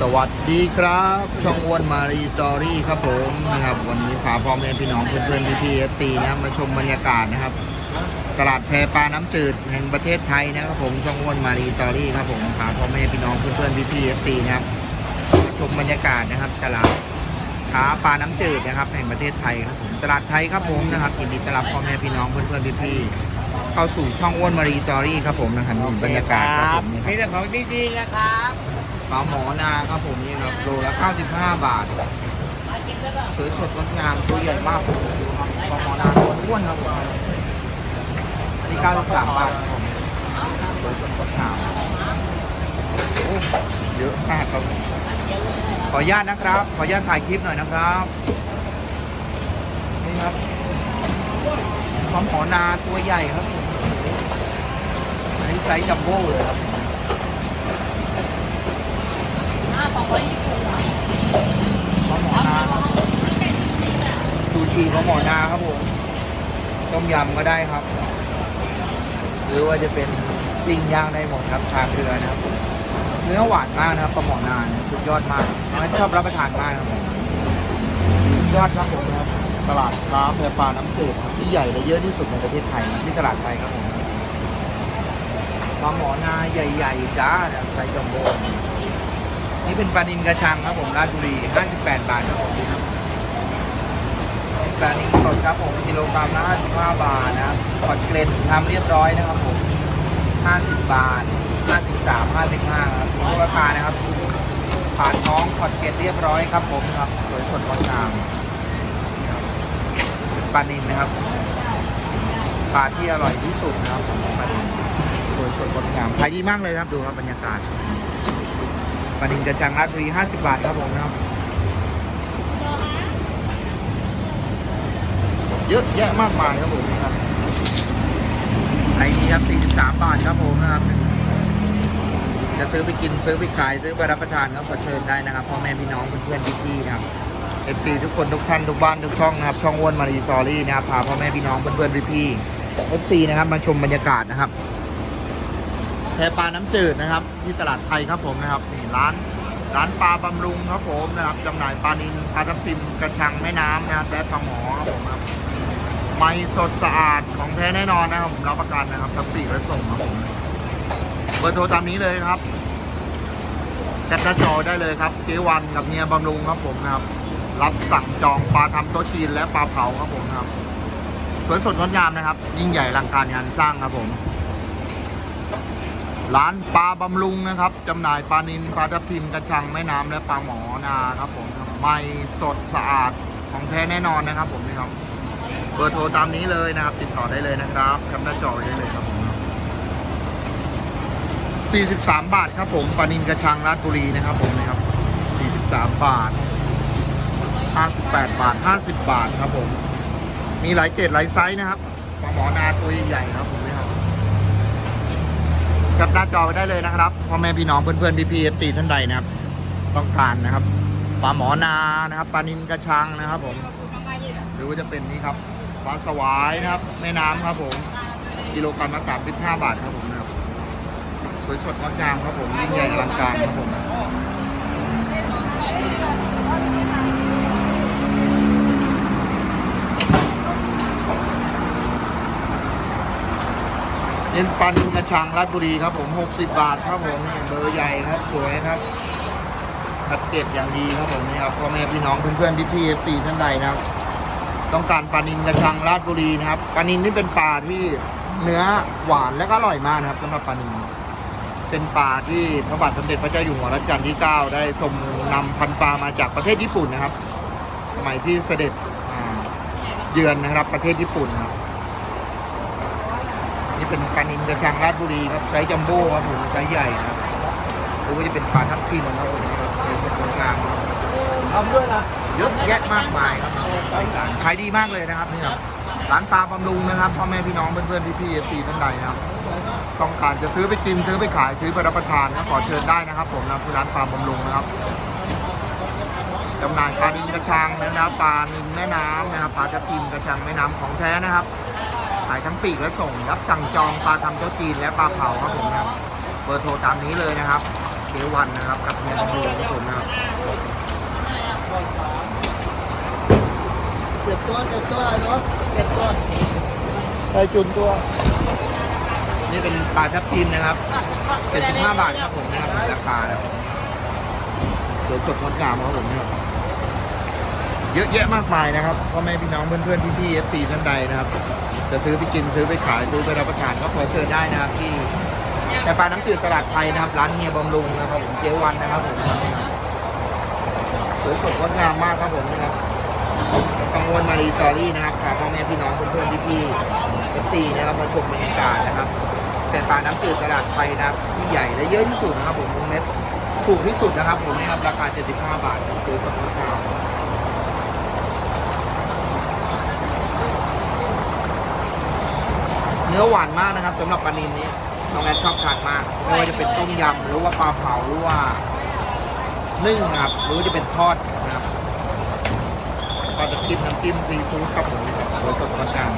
สวัสดีครับ ช่องอ้วนมารีสตอรี่ครับผมนะครับ วันนี้พาพ่อแม่พี่น้องเพื่อนๆพี่ๆเอฟซีนะครับมาชมบรรยากาศนะครับ ตลาดแพปลาน้ำจืดแห่งประเทศไทยนะครับผมช่องอ้วนมารีสตอรี่ครับผมพาพ่อแม่พี่น้องเพื่อนๆพี่ๆเอฟซีนะครับมาชมบรรยากาศนะครับ ตลาดค้าปลาน้ำจืดนะครับแห่งประเทศไทยครับผมตลาดไทยครับผมนะครับยินดีต้อนรับพ่อแม่พี่น้องเพื่อนๆพี่ๆเข้าสู่ช่องอ้วนมารีสตอรี่ครับผมนะครับนี่บรรยากาศครับผมนี่ครับมีแต่ของดีๆนะครับ ปลาหมอนาครับผมนี่ครับโลละ95 บาทสวยสดงดงามตัวใหญ่มากผมดูครับปลาหมอนาตัวอ้วนครับผมอันนี้93บาทครับผมสวยสดงดงามโอ้เยอะมากครับผมขออนุญาตนะครับ ขออนุญาตถ่ายคลิปหน่อยนะครับนี่ครับปลาหมอนาตัวใหญ่ครับผมอันนี้ไซส์จัมโบ้เลยครับ ปลาหมอนาครับ ซูชิปลาหมอนาครับผม ต้มยำก็ได้ครับ หรือว่าจะเป็นปิ้งย่างได้หมดครับ ชาเกลือนะครับ เนื้อหวานมากนะครับปลาหมอนานสุดยอดมากน้อยชอบรับประทานมากครับสุดยอดครับผมนะครับ ตลาดค้าแพปลาน้ำจืดที่ใหญ่และเยอะที่สุดในประเทศไทยที่ตลาดไทยครับผมปลาหมอนาใหญ่ๆจ้าเนี่จมโบนี่เป็นปลานินกระชังครับผมราชบุรี 58 บาทครับผมนี่ครับปลานินสดครับผมกิโลกรัมละ55 บาทนะครับขอดเกล็ดทำเรียบร้อยนะครับผม 50 บาท 53 55ครับทุกราคานะครับผ่านท้องขอดเกล็ดเรียบร้อยครับผมครับสวยสดงดงามนี่ครับเป็นปลานินนะครับปลาที่อร่อยที่สุดนะครับผมปลานินสวยสดงดงามขายดีมากเลยครับดูครับบรรยากาศ ปลานินกระจังราชบุรี50 บาทครับผมนะครับ เยอะแยะมากมายครับผมนะครับไอ้นี้ครับ 43 บาทครับผมนะครับ จะซื้อไปกินซื้อไปขายซื้อไปรับประทานก็ขอเชิญได้นะครับพ่อแม่พี่น้องเพื่อนๆพี่ๆนะครับเอฟซีทุกคนทุกท่านทุกบ้านทุกช่องนะครับช่องอ้วนมารีสตอรี่นะครับพาพ่อแม่พี่น้องเพื่อนๆพี่ๆเอฟซีนะครับมาชมบรรยากาศนะครับ แพปลาน้ำจืดนะครับ ที่ตลาดไทยครับผมนะครับนี่ร้านร้านปลาบำรุงครับผมนะครับจำหน่ายปลานิลปลาทับทิมกระชังแม่น้ำนะครับและปลาหมอครับผมครับไม่สดสะอาดของแท้แน่นอนนะครับผมรับประกันนะครับทั้งปีและส่งครับผมเบอร์โทรตามนี้เลยครับแคปหน้าจอได้เลยครับเจวันกับเมียบำรุงครับผมนะครับ รับสั่งจองปลาทำโต๊ะจีนและปลาเผาครับผมนะครับ สวยสดงดงามนะครับ ยิ่งใหญ่ลังการงานสร้างครับผม ร้านปลาบำรุงนะครับจำหน่ายปลานิลปลาทับทิมกระชังแม่น้ำและปลาหมอนาครับผมบใหม่สดสะอาดของแท้แน่นอนนะครับผมนี่ครับเบอร์โทรตามนี้เลยนะครับ ติดต่อได้เลยนะครับคำหน้าจอไว้ได้เลยครับผม43 บาทครับผมปลานิลกระชังราชบุรีนะครับผมนะครับ43 บาท 58 บาท 50 บาทครับผม มีหลายเกรดหลายไซส์นะครับปลาหมอนาตัวใหญ่ครับผม จับหน้าจอไปได้เลยนะครับพ่อแม่พี่น้องเพื่อนๆพี่ๆเอฟซีท่านใดนะครับ ต้องการนะครับปลาหมอนานะครับปลานินกระชังนะครับ ผม หรือว่าจะเป็นนี่ครับปลาสวายนะครับแม่น้ำครับ ผมกิโลกรัมละสามสิบห้าบาทครับผมนะครับสวยสดงดงามครับผมยิ่งใหญ่อลังการครับผม น้นปลานินกระชังราชบุรีครับผมหกสิบบาทครับผมเบอร์ใหญ่ครับสวยครับคัดเกตอย่างดีครับผมนี่ครับพ่อแม่พี่น้องเพื่อนๆพี่ๆเอฟซีท่านใดนะครับต้องการปลานินกระชังราชบุรีนะครับปลานินนี่เป็นปลาที่เนื้อหวานและก็อร่อยมากนะครับสำหรับปลานินเป็นปลาที่พระบาทสมเด็จพระเจ้าอยู่หัวรัชกาลที่ 9 ได้ทรงนำพันปลามาจากประเทศญี่ปุ่นนะครับ สมัยที่เสด็จเยือนนะครับประเทศญี่ปุ่นนะครับ นี่เป็นปลานินกระชังราชบุรีครับไซส์จัมโบ้ครับผมไซส์ใหญ่นะครับหรือว่าจะเป็นปลาทับทิมครับผมนะครับเป็นสวยงามครับทำด้วยนะเยอะแยะมากมายครับขายดีมากเลยนะครับนี่ครับร้านปลาบำรุงนะครับพ่อแม่พี่น้องเพื่อนๆพี่ๆเอฟซีท่านใดนะครับต้องการจะซื้อไปกินซื้อไปขายซื้อไปรับประทานก็ขอเชิญได้นะครับ ผมนะคือร้านปลาบำรุงนะครับจำหน่ายปลาดินกระชังนะครับปลานินแม่น้ำนะครับปลาจะพิมกระชังแม่น้ำของแท้นะครับ ขายทั้งปีกและส่งรับสั่งจองปลาทำเจ้าจีนและปลาเผาครับผมนะเบอร์โทรตามนี้เลยนะครับเจวันนะครับกับเฮียบูครับผมนะครับเก็บตัวเก็บตัวเนาะเก็บตัวไปจุนตัว นี่เป็นปลาทับทิมนะครับเจ็ดสิบห้าบาทครับผมนะครับราคาเนี่ยสวยสดงดงามครับผมเนี่ย เยอะแยะมากมายนะครับพ่อแม่พี่น้องเพื่อนๆพี่ๆเอฟซีท่านใดนะครับ จะซื้อไปกินซื้อไปขายซื้อไปรับประทานก็ขอเชิญได้นะครับที่แต่ปลาน้ำจืดตลาดไทยนะครับ ร้านเฮียบำรุงนะครับผมเจ๊วันนะครับผมสวยสดงดงามมากครับผมนะครับกังวลมารีสตอรี่นะครับพาพ่อแม่พี่น้องเพื่อนๆพี่ๆเอฟซีนะครับมาชมบรรยากาศนะครับเป็นปลาน้ำจืดตลาดไทยนะครับที่ใหญ่และเยอะที่สุดนะครับผมวงเล็บถูกที่สุดนะครับผมนะครับราคา 75 บาทครับสวยสดงดงา เนื้อหวานมากนะครับสำหรับปลานินนี้น้องแอนชอบทานมากไม่ว่าจะเป็นต้มยำหรือว่าปลาเผาหรือว่านึ่งนะครับหรือว่าจะเป็นทอดนะครับก็จะกินน้ำจิ้มซีฟู้ดครับผมรับโดยสดงดงาม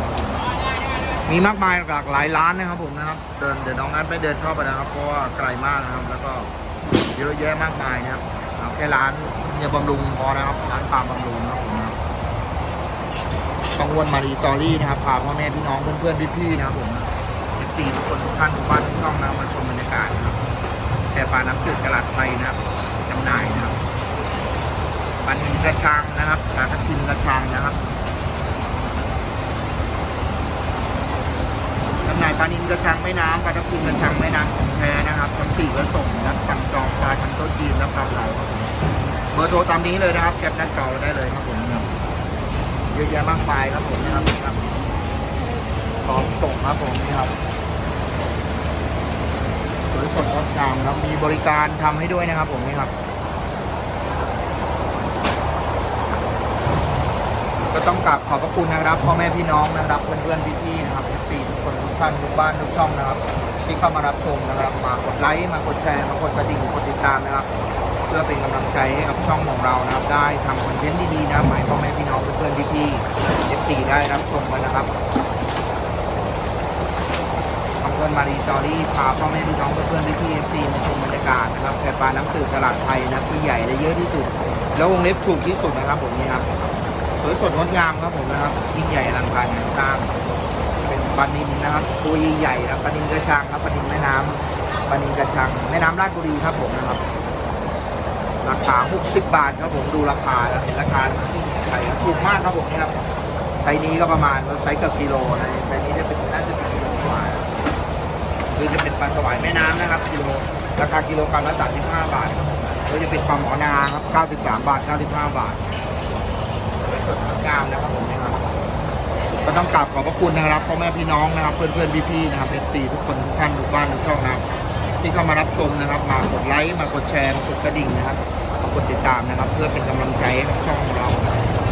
มีมากมายหลากหลายร้านนะครับผมนะครับ เดินเดี๋ยวน้องแอนไปเดินเข้าไปนะครับ เพราะว่าไกลมากนะครับ แล้วก็เยอะแยะมากมายนะครับเอาแค่ร้านเนี่ยบำรุงพอนะครับร้านปลาบำรุงนะครับผม นะครับกังวลมารีตอรี่นะครับพาพ่อแม่พี่น้องเพื่อนๆพี่ๆนะครับผมเอฟซีทุกคนทุกท่านทุกบ้านทุกช่องนะมาชมบรรยากาศนะครับแต่ปลาน้ำจืดกระลัดไทยนะครับจำหน่ายนะครับปลานินกระชังนะครับปลาทับทิมกระชังนะครับจำหน่ายปลานินกระชังแม่น้ำปลาทับทิมกระชังแม่น้ำของแท้นะครับทั้งสี่กระส่งนะครับสั่งจองปลาทั้งโต๊ะจีนและปลาเผาครับเบอร์โทรตามนี้เลยนะครับแคปหน้าจอไว้ได้เลยครับผม ยอะแยะมากมายครับผมนะครับครับพร้อมส่งครับผมนี่ครับสวยสดงดงามครับมีบริการทำให้ด้วยนะครับผมนี่ครับ ก็ต้องกราบขอบพระคุณนะครับพ่อแม่พี่น้องนะครับเพื่อนๆพี่ๆนะครับตีทุกคนทุกท่านทุกบ้านทุกช่องนะครับ ที่เข้ามารับชมนะครับมากดไลค์มากดแชร์มากดกระดิ่งกดติดตามนะครับ เพื่อเป็นกำลังใจให้กับช่องของเรานะครับ ได้ทำคอนเทนต์ดีๆนะครับให้พ่อแม่พี่น้องเพื่อนๆพี่ๆเอฟซีได้รับชมกันนะครับขอบคุณมารีสตอรี่พาพ่อแม่พี่น้องเพื่อนๆพี่ๆเอฟซีมาชมบรรยากาศนะครับแพปลาน้ำตื่นตลาดไทยนะที่ใหญ่และเยอะที่สุด แล้ววงเล็บถูกที่สุดนะครับผมนี่ครับสวยสดงดงามครับผมนะครับยิ่งใหญ่อลังการงานสร้างเป็นปลานินนะครับตัวใหญ่ๆนะครับปลานินกระชังครับปลานินแม่น้ำปลานินกระชังแม่น้ำราชบุรีครับผมนะครับ รา60 บาทครับผมดูราคาแล้วเห็นราคาที่ไทยถูกมากครับผมนี่ครับไซนี้ก็ประมาณไซส์กับกิโลนะไซนี้จะเป็นน่าจะเป็นกิโลกว่าคือจะเป็นปลาสวายแม่น้ำนะครับกิโลราคากิโลกรัมละ35 บาทครับผมก็จะเป็นปลาหมอนาครับ93 บาท 95 บาทสดงดงามนะครับผมนะครับก็ต้องกราบขอบพระคุณนะครับพ่อแม่พี่น้องนะครับ เพื่อนๆพี่ๆนะครับเอฟซีทุกคนทุกท่านทุกบ้านทุกช่องนะครับที่เข้ามารับชมนะครับ มากดไลค์มากดแชร์มากดกระดิ่งนะครับ กดติดตามนะครับ เพื่อเป็นกำลังใจให้กับช่องของเรา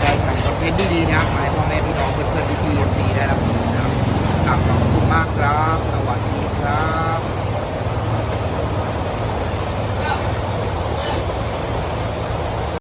ได้ทำคอนเทนต์ดีๆนะครับมาใพ่อแม่พี่น้องเพื่อนๆพี่ๆีได้รับชมนะครับขอบคุณมากครับ สวัสดีครับ